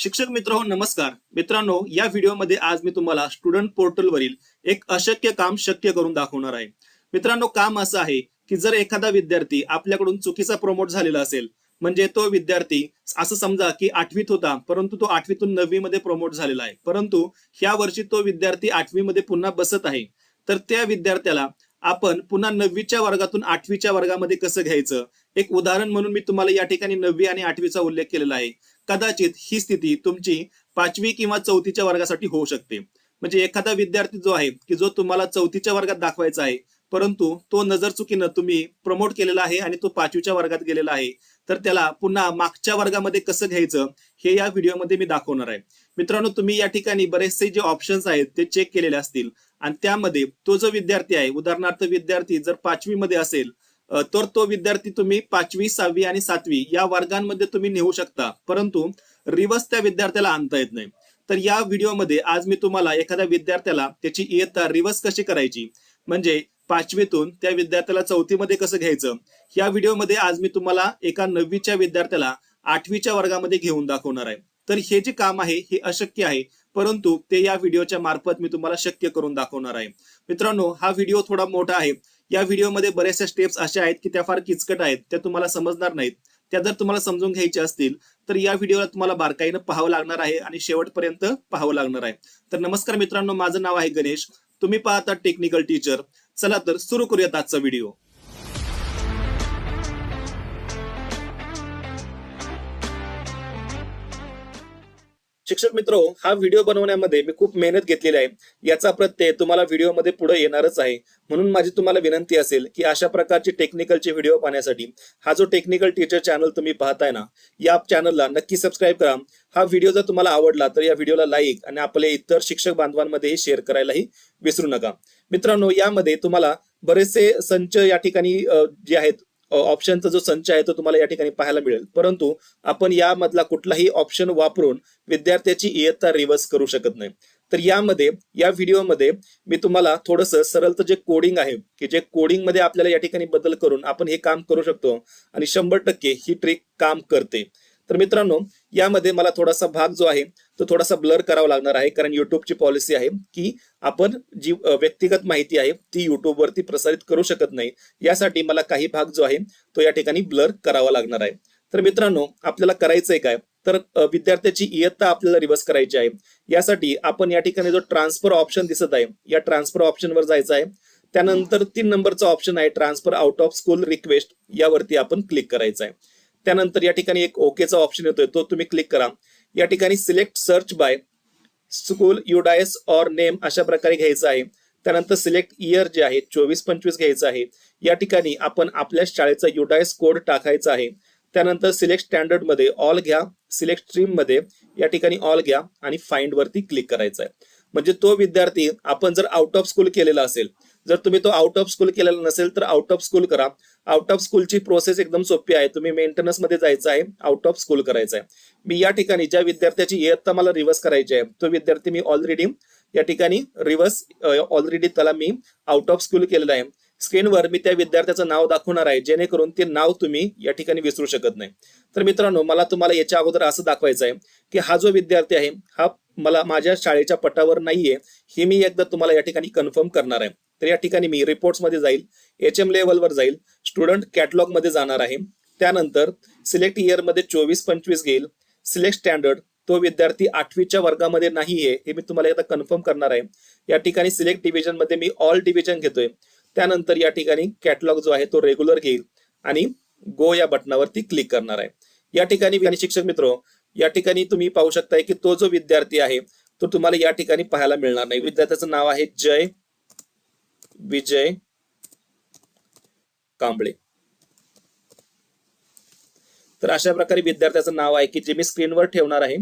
शिक्षक मित्र हो नमस्कार. मित्रांनो या व्हिडिओमध्ये आज मी तुम्हाला स्टुडंट पोर्टलवरील एक अशक्य काम शक्य करून दाखवणार आहे. मित्रांनो काम असं आहे की जर एखादा विद्यार्थी आपल्याकडून चुकीचा प्रमोट झालेला असेल म्हणजे तो विद्यार्थी असं समजा की आठवीत होता परंतु तो आठवीतून नववी मध्ये प्रमोट झालेला आहे. परंतु ह्या वर्षी तो विद्यार्थी आठवी मध्ये पुन्हा बसत आहे. तर त्या विद्यार्थ्याला आपण पुन्हा नववीच्या वर्गातून आठवीच्या वर्गामध्ये कसं घ्यायचं? एक उदाहरण म्हणून मी तुम्हाला या ठिकाणी नववी आणि आठवीचा उल्लेख केलेला आहे. कदाचित ही स्थिती तुमची पाचवी किंवा चौथीच्या वर्गासाठी होऊ शकते. म्हणजे एखादा विद्यार्थी जो आहे की जो तुम्हाला चौथीच्या वर्गात दाखवायचा आहे परंतु तो नजर चुकीनं तुम्ही प्रमोट केलेला आहे आणि तो पाचवीच्या वर्गात गेलेला आहे तर त्याला पुन्हा मागच्या वर्गामध्ये कसं घ्यायचं हे या व्हिडिओमध्ये मी दाखवणार आहे. मित्रांनो तुम्ही या ठिकाणी बरेचसे जे ऑप्शन्स आहेत ते चेक केलेले असतील. आणि त्यामध्ये तो जो विद्यार्थी आहे उदाहरणार्थ विद्यार्थी जर पाचवी मध्ये असेल तर तो विद्यार्थी तुम्ही पाचवी सहावी आणि सातवी या वर्गांमध्ये तुम्ही नेऊ शकता. परंतु रिवर्स त्या विद्यार्थ्याला आणता येत नाही. तर या व्हिडिओमध्ये आज मी तुम्हाला एखाद्या विद्यार्थ्याला त्याची इयत्ता रिवर्स कशी करायची? म्हणजे पाचवीतून त्या विद्यार्थ्याला चौथीमध्ये कसं घ्यायचं? या व्हिडिओमध्ये आज मी तुम्हाला एका नववीच्या विद्यार्थ्याला आठवीच्या वर्गामध्ये घेऊन दाखवणार आहे. तर हे जे काम आहे हे अशक्य आहे. परंतु ते या व्हिडिओच्या मार्फत मी तुम्हाला शक्य करून दाखवणार आहे. मित्रांनो हा व्हिडिओ थोडा मोठा आहे. या व्हिडिओमध्ये बऱ्याचशा स्टेप्स अशा आहेत की त्या फार किचकट आहेत त्या तुम्हाला समजणार नाहीत. त्या जर तुम्हाला समजून घ्यायच्या असतील तर या व्हिडिओला तुम्हाला बारकाईनं पाहावं लागणार आहे आणि शेवटपर्यंत पाहावं लागणार आहे. तर नमस्कार मित्रांनो माझं नाव आहे गणेश. तुम्ही पाहता टेक्निकल टीचर चला तर सुरू करूयात आजचा व्हिडिओ. शिक्षक मित्र हा व्हिडिओ बनवण्यामध्ये मी खूप मेहनत घेतलेली आहे. याचा प्रत्यय तुम्हाला व्हिडिओमध्ये पुढे येणारच आहे. म्हणून माझी तुम्हाला विनंती असेल की अशा प्रकारचे टेक्निकलचे व्हिडिओ पाहण्यासाठी हा जो टेक्निकल टीचर चॅनल तुम्ही पाहताय ना या चॅनलला नक्की सबस्क्राईब करा. हा व्हिडिओ जर तुम्हाला आवडला तर या व्हिडिओला लाईक आणि आपले इतर शिक्षक बांधवांमध्ये शेअर करायलाही विसरू नका. मित्रांनो यामध्ये तुम्हाला बरेचसे संच या ठिकाणी जे आहेत ऑप्शनचा जो संच आहे तो तुम्हाला या ठिकाणी पाहायला मिळेल. परंतु आपण यामधला कुठलाही ऑप्शन वापरून विद्यार्थ्याची इयत्ता रिव्हर्स करू शकत नाही. तर यामध्ये या व्हिडिओमध्ये मी तुम्हाला थोडस सरळचं जे कोडिंग आहे की जे कोडिंगमध्ये आपल्याला या ठिकाणी बदल करून आपण हे काम करू शकतो आणि शंभर टक्के ही ट्रिक काम करते. तर मित्रांनो यामध्ये मला थोडासा भाग जो आहे तो थोडासा ब्लर करावा लागणार आहे कारण युट्यूबची पॉलिसी आहे की आपण जी व्यक्तिगत माहिती आहे ती युट्यूबवरती प्रसारित करू शकत नाही. यासाठी मला काही भाग जो आहे तो या ठिकाणी ब्लर करावा लागणार आहे. तर मित्रांनो आपल्याला करायचंय काय? तर विद्यार्थ्याची इयत्ता आपल्याला रिव्हर्स करायची आहे. यासाठी आपण या ठिकाणी जो ट्रान्सफर ऑप्शन दिसत आहे या ट्रान्सफर ऑप्शनवर जायचं आहे. त्यानंतर तीन नंबरचा ऑप्शन आहे transfer out of school request यावरती आपण क्लिक करायचं आहे. त्यानंतर या ठिकाणी एक ओकेचा ऑप्शन येतोय तो तुम्ही क्लिक करा. या ठिकाणी select search by school UDISE or name अशा प्रकारे घ्यायचं आहे. त्यानंतर सिलेक्ट इयर जे आहे चोवीस पंचवीस घ्यायचं आहे. या ठिकाणी आपण आपल्या शाळेचा युडायस कोड टाकायचा आहे. त्यानंतर सिलेक्ट स्टँडर्डमध्ये ऑल घ्या सिलेक्ट स्ट्रीममध्ये या ठिकाणी ऑल घ्या आणि फाइंड वरती क्लिक करायचं आहे. म्हणजे तो विद्यार्थी आपण जर आउट ऑफ स्कूल केलेला असेल जर तुम्ही तो आउट ऑफ स्कूल केलेला नसेल तर आउट ऑफ स्कूल करा. आउट ऑफ स्कूलची प्रोसेस एकदम सोपी आहे. तुम्ही मेंटेनन्समध्ये जायचं आहे. आउट ऑफ स्कूल करायचं आहे. मी या ठिकाणी ज्या विद्यार्थ्याची इयत्ता मला रिव्हर्स करायची आहे तो विद्यार्थी मी ऑलरेडी या ठिकाणी रिव्हर्स ऑलरेडी त्याला मी आउट ऑफ स्कूल केलेला आहे. स्क्रीनवर मी त्या विद्यार्थ्याचं नाव दाखवणार आहे जेणेकरून ते नाव तुम्ही या ठिकाणी विसरू शकत नाही. तर मित्रांनो मला तुम्हाला याच्या अगोदर असं दाखवायचं आहे की हा जो विद्यार्थी आहे हा मला माझ्या शाळेच्या पटावर नाहीये हे मी एकदा तुम्हाला या ठिकाणी कन्फर्म करणार आहे. तर या ठिकाणी मी रिपोर्ट्समध्ये जाईल एच एम लेवलवर जाईल स्टुडंट कॅटलॉगमध्ये जाणार आहे. त्यानंतर सिलेक्ट इयरमध्ये चोवीस पंचवीस घेईल. सिलेक्ट स्टँडर्ड तो विद्यार्थी आठवीच्या वर्गामध्ये नाहीये हे मी तुम्हाला एकदा कन्फर्म करणार आहे. या ठिकाणी सिलेक्ट डिव्हिजनमध्ये मी ऑल डिव्हिजन घेतोय. त्यानंतर या ठिकाणी कॅटलॉग जो आहे तो रेग्युलर घेईल आणि गो या बटनावरती क्लिक करणार आहे. या ठिकाणी शिक्षक मित्र या ठिकाणी तुम्ही पाहू शकताय की तो जो विद्यार्थी आहे तो तुम्हाला या ठिकाणी पाहायला मिळणार नाही. विद्यार्थ्याचं नाव आहे जय विजय कांबळे. तर अशा प्रकारे विद्यार्थ्याचं नाव आहे की जे मी स्क्रीनवर ठेवणार आहे.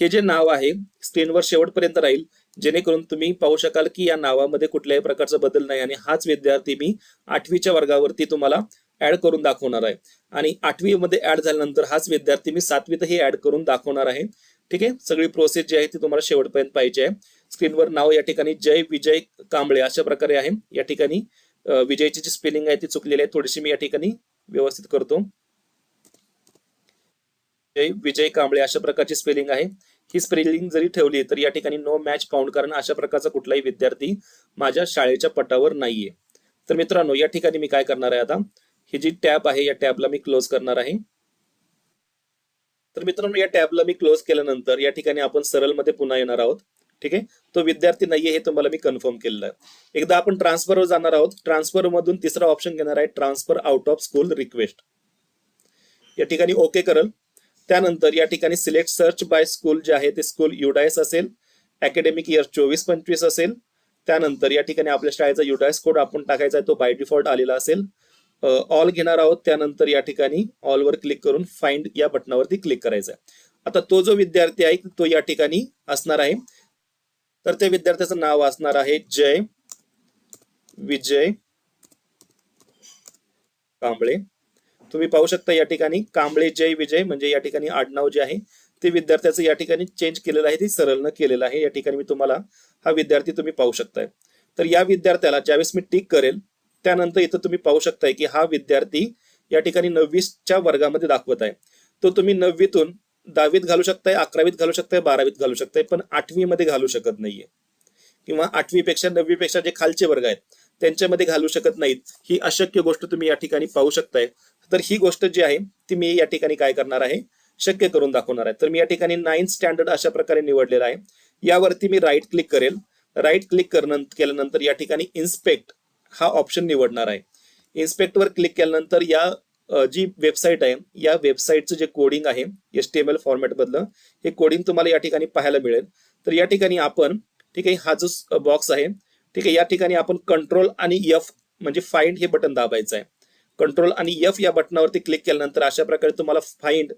हे जे नाव आहे स्क्रीनवर शेवटपर्यंत राहील. जेणेकरून तुम्ही पाहू शकाल की या नावामध्ये कुठल्याही प्रकारचा बदल नाही आणि हाच विद्यार्थी मी आठवीच्या वर्गावरती तुम्हाला ऍड करून दाखवणार आहे. आणि आठवी मध्ये ऍड झाल्यानंतर हाच विद्यार्थी मी सातवीतही ऍड करून दाखवणार आहे. ठीक आहे? सगळी प्रोसेस जी आहे ती तुम्हाला शेवटपर्यंत पाहिजे आहे. स्क्रीनवर नाव या ठिकाणी जय विजय कांबळे अशा प्रकारे आहे. या ठिकाणी विजयची जी स्पेलिंग आहे ती चुकलेली आहे. थोडीशी मी या ठिकाणी व्यवस्थित करतो. जय विजय कांबळे अशा प्रकारची स्पेलिंग आहे. ही स्पेलिंग जरी ठेवली तर या ठिकाणी नो मॅच फाउंड कारण अशा प्रकारचा कुठलाही विद्यार्थी माझ्या शाळेच्या पटावर नाहीये. तर मित्रांनो या ठिकाणी मी काय करणार आहे आता? ही जी टॅब आहे या टॅबला मी क्लोज करणार आहे. तर मित्रांनो या टॅबला मी क्लोज केल्यानंतर या ठिकाणी आपण सरळमध्ये पुन्हा येणार आहोत. ठीक आहे? तो विद्यार्थी नाहीये हे तुम्हाला मी कन्फर्म केलेलं आहे. एकदा आपण ट्रान्सफरवर जाणार आहोत. ट्रान्सफर मधून तिसरा ऑप्शन घेणार आहे transfer out of school request या ठिकाणी ओके करल. त्यानंतर या ठिकाणी सिलेक्ट सर्च बाय स्कूल जे आहे ते स्कूल युडायस असेल. अकॅडमिक इयर चोवीस पंचवीस असेल. त्यानंतर या ठिकाणी आपल्या शाळेचा युडायस कोड आपण टाकायचा आहे तो बाय डिफॉल्ट आलेला असेल. ऑल घेणार आहोत. त्यानंतर या ठिकाणी ऑलवर क्लिक करून फाइंड या बटनावरती क्लिक करायचं आहे. आता तो जो विद्यार्थी आहे तो या ठिकाणी असणार आहे. तर त्या विद्यार्थ्याचं नाव असणार आहे जय विजय कांबळे. तुम्ही पाहू शकता या ठिकाणी कांबळे जय विजय म्हणजे या ठिकाणी आडनाव जे आहे ते विद्यार्थ्याचं या ठिकाणी चेंज केलेलं आहे ते सरळनं केलेलं आहे. या ठिकाणी मी तुम्हाला हा विद्यार्थी तुम्ही पाहू शकताय. तर या विद्यार्थ्याला ज्यावेळेस मी टिक करेल त्यानंतर इथं तुम्ही पाहू शकताय की हा विद्यार्थी या ठिकाणी नववीच्या वर्गामध्ये दाखवत आहे. तो तुम्ही नववीतून दहावीत घालू शकताय अकरावीत घालू शकताय बारावीत घालू शकताय पण आठवीमध्ये घालू शकत नाहीये. किंवा आठवीपेक्षा नववीपेक्षा जे खालचे वर्ग आहेत त्यांच्यामध्ये घालू शकत नाहीत. ही अशक्य गोष्ट तुम्ही या ठिकाणी पाहू शकताय. तर ही गोष्ट जी आहे ती मी या ठिकाणी काय करणार आहे शक्य करून दाखवणार आहे. तर मी या ठिकाणी नाईन्थ स्टँडर्ड अशा प्रकारे निवडलेला आहे. यावरती मी राईट क्लिक करेल. राईट क्लिक केल्यानंतर या ठिकाणी इन्स्पेक्ट हा ऑप्शन निवडणार आहे. इन्स्पेक्टवर क्लिक केल्यानंतर या जी वेबसाईट आहे या वेबसाईटचं जे कोडिंग आहे S T M L format मधलं हे कोडिंग तुम्हाला या ठिकाणी पाहायला मिळेल. तर या ठिकाणी आपण ठीक आहे हा जो बॉक्स आहे ठीक आहे या ठिकाणी आपण कंट्रोल आणि एफ म्हणजे फाइंड हे बटन दाबायचं आहे. कंट्रोल आणि एफ या बटनावरती क्लिक केल्यानंतर अशा प्रकारे तुम्हाला फाइंड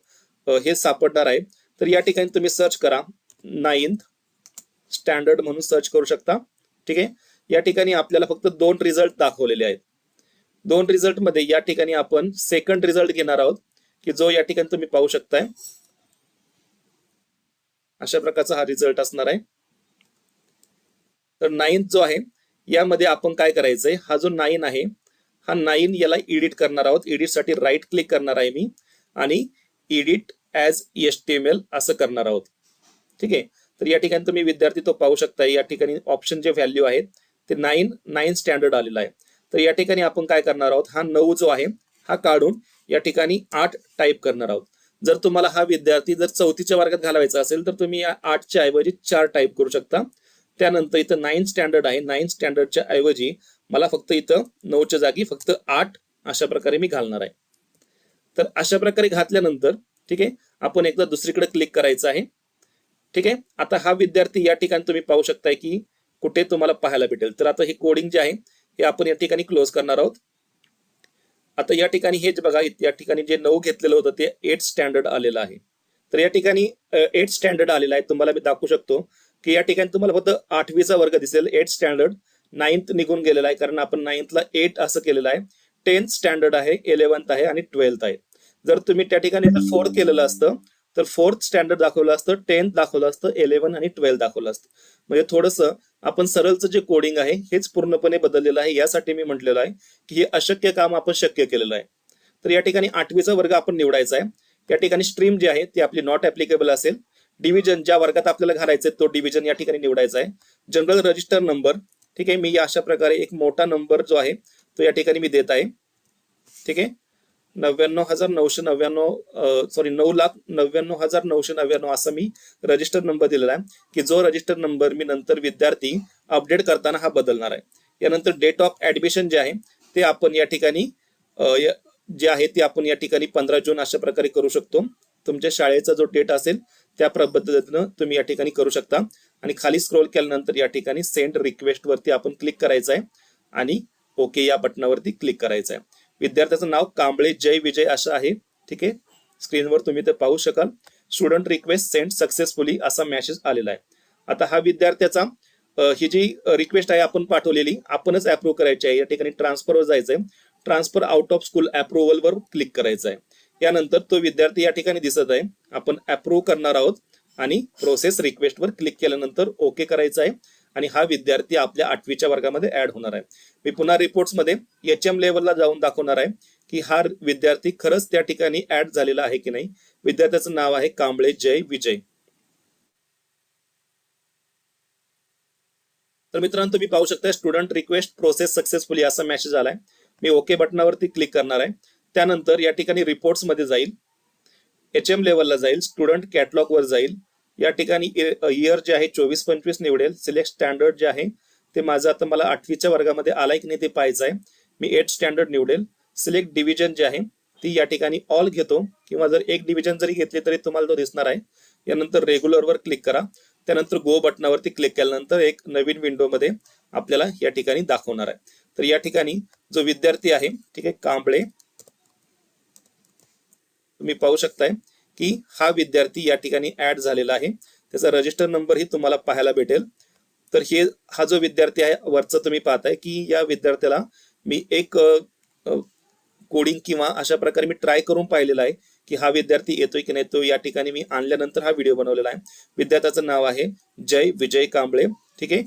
हे सापडणार आहे. तर या ठिकाणी तुम्ही सर्च करा नाईन्थ स्टँडर्ड म्हणून सर्च करू शकता ठीक आहे. या ठिकाणी आपल्याला फक्त दोन रिझल्ट दाखवलेले आहेत. दोन रिझल्टमध्ये या ठिकाणी आपण सेकंड रिझल्ट घेणार आहोत की जो या ठिकाणी तुम्ही पाहू शकताय. अशा प्रकारचा हा रिझल्ट असणार आहे. तर नाईन्थ जो आहे यामध्ये आपण काय करायचंय हा जो नाईन आहे हा नाईन याला एडिट करणार आहोत. एडिटसाठी राईट क्लिक करणार आहे मी आणि edit as S T M L असं करणार आहोत. ठीक आहे? तर या ठिकाणी तुम्ही विद्यार्थी तो पाहू शकता या ठिकाणी ऑप्शन जे व्हॅल्यू आहे ते नाईन नाईन स्टँडर्ड आलेला आहे. तर या ठिकाणी आपण काय करणार आहोत? हा नऊ जो आहे हा काढून या ठिकाणी आठ टाईप करणार आहोत. जर तुम्हाला हा विद्यार्थी जर चौथीच्या वर्गात घालवायचा असेल तर तुम्ही या आठच्या ऐवजी चार टाईप करू शकता. त्यानंतर इथं नाईन स्टँडर्ड आहे. नाईन स्टँडर्डच्या ऐवजी मला फक्त इथं नऊच्या जागी फक्त आठ अशा प्रकारे मी घालणार आहे. तर अशा प्रकारे घातल्यानंतर ठीक आहे आपण एकदा दुसरीकडे क्लिक करायचं आहे. ठीक आहे आता हा विद्यार्थी या ठिकाणी तुम्ही पाहू शकताय की कुठे तुम्हाला पाहायला भेटेल. तर आता हे कोडिंग जे आहे हे आपण या ठिकाणी क्लोज करणार आहोत. आता या ठिकाणी हेच बघा या ठिकाणी जे नऊ घेतलेलं होतं ते एट स्टँडर्ड आलेलं आहे. तर या ठिकाणी एट स्टँडर्ड आलेलं आहे. तुम्हाला मी दाखवू शकतो की या ठिकाणी तुम्हाला फक्त आठवीचा वर्ग दिसेल. एट स्टँडर्ड नाईन्थ निघून गेलेला आहे. कारण आपण नाईन्थला एट असं केलेलं आहे. टेन्थ स्टँडर्ड आहे इलेव्हन्थ आहे आणि ट्वेल्थ आहे. जर तुम्ही त्या ठिकाणी फोर्थ केलेलं असतं तर फोर्थ स्टँडर्ड दाखवलं असतं टेन्थ दाखवलं असतं इलेव्हन आणि ट्वेल्थ दाखवलं असतं. म्हणजे थोडंसं आपण सरळचं जे कोडिंग आहे हेच पूर्णपणे बदललेलं आहे. यासाठी मी म्हटलेलं आहे की हे अशक्य काम आपण शक्य केलेलं आहे. तर या ठिकाणी आठवीचा वर्ग आपण निवडायचा आहे. या ठिकाणी स्ट्रीम जी आहे ती आपली नॉट ऍप्लिकेबल असेल. डिव्हिजन ज्या वर्गात आपल्याला घालायचं तो डिव्हिजन या ठिकाणी निवडायचा आहे. जनरल रजिस्टर नंबर ठीक आहे मी अशा प्रकारे एक मोठा नंबर जो आहे तो या ठिकाणी मी देत आहे. ठीक आहे? नव्याण्णव हजार नऊशे नव्याण्णव सॉरी नऊ लाख नव्याण्णव हजार नऊशे नव्याण्णव असा मी रजिस्टर नंबर दिलेला आहे की जो रजिस्टर नंबर मी नंतर विद्यार्थी अपडेट करताना हा बदलणार आहे. यानंतर डेट ऑफ ऍडमिशन जे आहे ते आपण या ठिकाणी जे आहे ते आपण या ठिकाणी पंधरा जून अशा प्रकारे करू शकतो. तुमच्या शाळेचा जो डेट असेल त्या पद्धतीनं तुम्ही या ठिकाणी करू शकता. आणि खाली स्क्रोल केल्यानंतर या ठिकाणी सेंड रिक्वेस्ट वरती आपण क्लिक करायचं आहे आणि ओके या बटनावरती क्लिक करायचं आहे. विद्यार्थ्याचं नाव कांबळे जय विजय असं आहे. ठीक आहे? स्क्रीनवर तुम्ही ते पाहू शकाल. स्टुडंट रिक्वेस्ट सेंड सक्सेसफुली असा मेसेज आलेला आहे. आता हा विद्यार्थ्याचा ही जी रिक्वेस्ट आहे आपण पाठवलेली आपणच अप्रूव्ह करायची आहे. या ठिकाणी ट्रान्सफरवर आहे ट्रान्सफर आउट ऑफ स्कूल अप्रुव्हलवर क्लिक करायचं आहे यानंतर तो विद्यार्थी या ठिकाणी दिसत आहे. आपण अप्रूव्ह करणार आहोत आणि प्रोसेस रिक्वेस्ट वर क्लिक केल्यानंतर ओके करायचं आहे. आणि हा विद्यार्थी आपल्या आठवीच्या वर्गामध्ये ऍड होणार आहे. मी पुन्हा रिपोर्ट्समध्ये एच एम लेवलला जाऊन दाखवणार आहे की हा विद्यार्थी खरंच त्या ठिकाणी ऍड झालेला आहे की नाही. विद्यार्थ्याचं नाव आहे कांबळे जय विजय. तर मित्रांनो तुम्ही पाहू शकता स्टुडंट रिक्वेस्ट प्रोसेस सक्सेसफुली असा मेसेज आलाय. मी ओके बटनावरती क्लिक करणार आहे. त्यानंतर या ठिकाणी रिपोर्ट्समध्ये जाईल एच एम लेवलला जाईल स्टुडंट कॅटलॉग वर जाईल. या ठिकाणी इयर जे आहे चोवीस पंचवीस निवडेल. सिलेक्ट स्टँडर्ड जे आहे ते माझं आता मला आठवीच्या वर्गामध्ये आलाय की नाही ते पाहायचं आहे. मी एट स्टँडर्ड निवडेल. सिलेक्ट डिव्हिजन जे आहे ती या ठिकाणी ऑल घेतो. किंवा जर एक डिव्हिजन जरी घेतली तरी तुम्हाला तो दिसणार आहे. यानंतर रेग्युलर वर क्लिक करा. त्यानंतर गो बटनावरती क्लिक केल्यानंतर एक नवीन विंडोमध्ये आपल्याला या ठिकाणी दाखवणार आहे. तर या ठिकाणी जो विद्यार्थी आहे ठीक आहे कांबळे. तुम्ही पाहू शकताय. की हा विद्यार्थी या ठिकाणी ऍड झालेला आहे. त्याचा रजिस्टर नंबर ही तुम्हाला पाहायला भेटेल. तर हे हा जो विद्यार्थी आहे वरचा तुम्ही पाहताय की या विद्यार्थ्याला मी एक कोडिंग किंवा अशा प्रकारे मी ट्राय करून पाहिलेला आहे की हा विद्यार्थी येतोय की नाही तो या ठिकाणी मी आणल्यानंतर हा व्हिडिओ बनवलेला आहे. विद्यार्थ्याचं नाव आहे जय विजय कांबळे. ठीक आहे?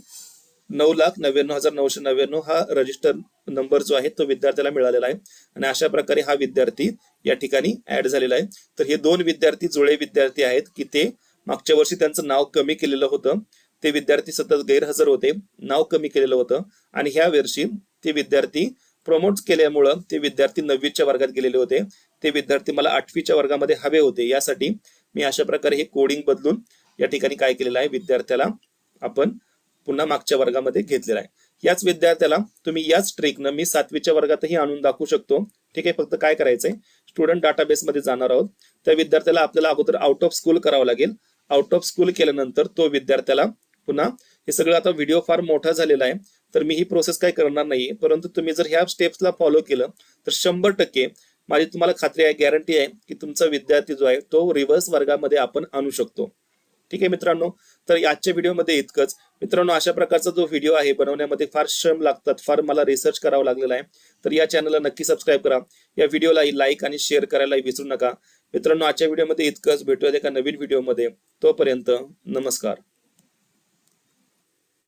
नऊ लाख नव्याण्णव हजार नऊशे नव्याण्णव हा रजिस्टर नंबर जो आहे तो विद्यार्थ्याला मिळालेला आहे. आणि अशा प्रकारे हा विद्यार्थी या ठिकाणी ऍड झालेला आहे. तर हे दोन विद्यार्थी जुळे विद्यार्थी आहेत की ते मागच्या वर्षी त्यांचं नाव कमी केलेलं होतं. ते विद्यार्थी सतत गैरहजर होते. नाव कमी केलेलं होतं. आणि ह्या वर्षी ते विद्यार्थी प्रमोट केल्यामुळं ते विद्यार्थी नववीच्या वर्गात गेलेले होते. ते विद्यार्थी मला आठवीच्या वर्गामध्ये हवे होते. यासाठी मी अशा प्रकारे हे कोडिंग बदलून या ठिकाणी काय केलेलं आहे? विद्यार्थ्याला आपण पुन्हा मागच्या वर्गामध्ये घेतलेला आहे. याच विद्यार्थ्याला तुम्ही याच ट्रिकनं मी सातवीच्या वर्गातही आणून दाखवू शकतो. ठीक आहे फक्त काय करायचंय? स्टुडंट डाटाबेस मध्ये जाणार आहोत. त्या विद्यार्थ्याला आपल्याला अगोदर आउट ऑफ स्कूल करावं लागेल. आउट ऑफ स्कूल केल्यानंतर तो विद्यार्थ्याला पुन्हा हे सगळं आता व्हिडिओ फार मोठा झालेला आहे. तर मी ही प्रोसेस काय करणार नाहीये. परंतु तुम्ही जर ह्या स्टेप्सला फॉलो केलं तर शंभर टक्के माझी तुम्हाला खात्री आहे गॅरंटी आहे की तुमचा विद्यार्थी जो आहे तो रिव्हर्स वर्गामध्ये आपण आणू शकतो. ठीक आहे मित्रांनो? तर आजच्या व्हिडिओमध्ये इतकंच. मित्रांनो अशा प्रकारचा जो व्हिडिओ आहे बनवण्यामध्ये फार श्रम लागतात फार मला रिसर्च करावं लागलेला आहे. तर या चॅनलला नक्की सबस्क्राईब करा. या व्हिडिओला लाईक आणि शेअर करायला विसरू नका. मित्रांनो आजच्या व्हिडिओमध्ये इतकंच. भेटूयात एका नवीन व्हिडिओमध्ये तोपर्यंत नमस्कार.